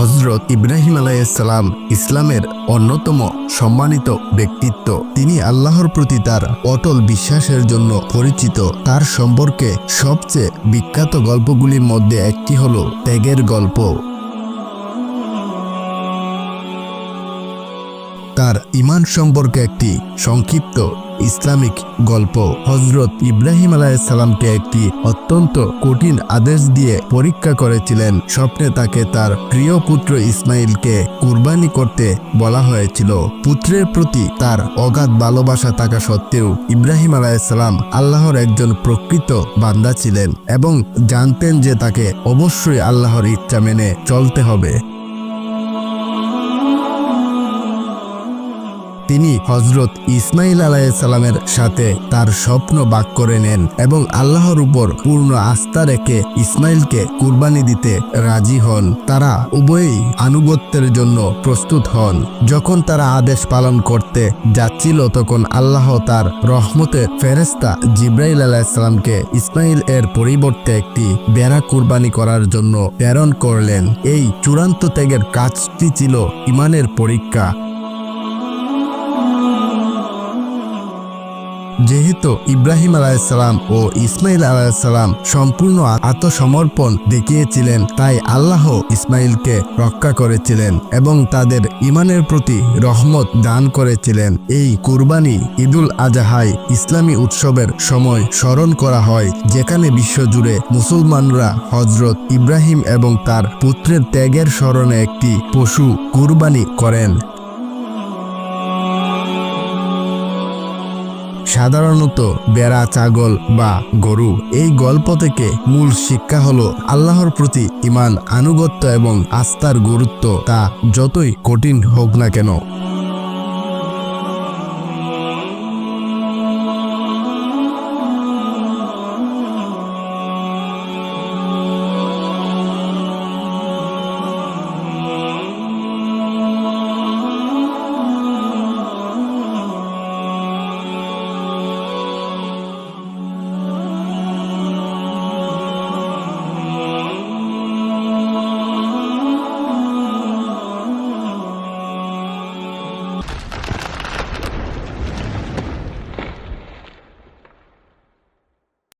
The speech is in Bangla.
হজরত ইব্রাহিম আলাইসালাম ইসলামের অন্যতম সম্মানিত ব্যক্তিত্ব। তিনি আল্লাহর প্রতি তার অটল বিশ্বাসের জন্য পরিচিত। তার সম্পর্কে সবচেয়ে বিখ্যাত গল্পগুলির মধ্যে একটি হল ত্যাগের গল্প। তার ইমান সম্পর্কে একটি সংক্ষিপ্ত ইসলামিক গল্প। হজরত ইব্রাহিম আলাইসাল্লামকে একটি অত্যন্ত কঠিন আদেশ দিয়ে পরীক্ষা করেছিলেন। স্বপ্নে তাকে তার প্রিয় পুত্র ইসমাইলকে কুরবানি করতে বলা হয়েছিল। পুত্রের প্রতি তার অগাধ ভালোবাসা থাকা সত্ত্বেও ইব্রাহিম আলাইসাল্লাম আল্লাহর একজন প্রকৃত বান্দা ছিলেন এবং জানতেন যে তাকে অবশ্যই আল্লাহর ইচ্ছা মেনে চলতে হবে। তিনি হজরত ইসমাইল আলাইসাল্লামের সাথে তার স্বপ্ন বাক করে নেন এবং আল্লাহর উপর পূর্ণ আস্থা রেখে ইসমাইলকে কুরবানি দিতে রাজি হন। তারা উভয়ই আনুগত্যের জন্য প্রস্তুত হন। যখন তারা আদেশ পালন করতে যাচ্ছিল, তখন আল্লাহ তার রহমতের ফেরেস্তা জিব্রাইল আলাইসাল্লামকে ইসমাইল এর পরিবর্তে একটি বেড়া কুরবানি করার জন্য প্রেরণ করলেন। এই চূড়ান্ত ত্যাগের কাজটি ছিল ইমানের পরীক্ষা। যেহেতু ইব্রাহিম আলাইসালাম ও ইসমাইল আলাইসালাম সম্পূর্ণ আত্মসমর্পণ দেখিয়েছিলেন, তাই আল্লাহ ইসমাইলকে রক্ষা করেছিলেন এবং তাদের ইমানের প্রতি রহমত দান করেছিলেন। এই কুরবানি ঈদুল আজাহাই ইসলামী উৎসবের সময় স্মরণ করা হয়, যেখানে বিশ্বজুড়ে মুসলমানরা হজরত ইব্রাহিম এবং তার পুত্রের ত্যাগের স্মরণে একটি পশু কুরবানি করেন। সাধারণত বেড়া, ছাগল বা গরু এই গল্প থেকে মূল শিক্ষা হলো আল্লাহর প্রতি ইমান আনুগত্য এবং আস্থার গুরুত্ব। তা যতই কঠিন হোক না কেন।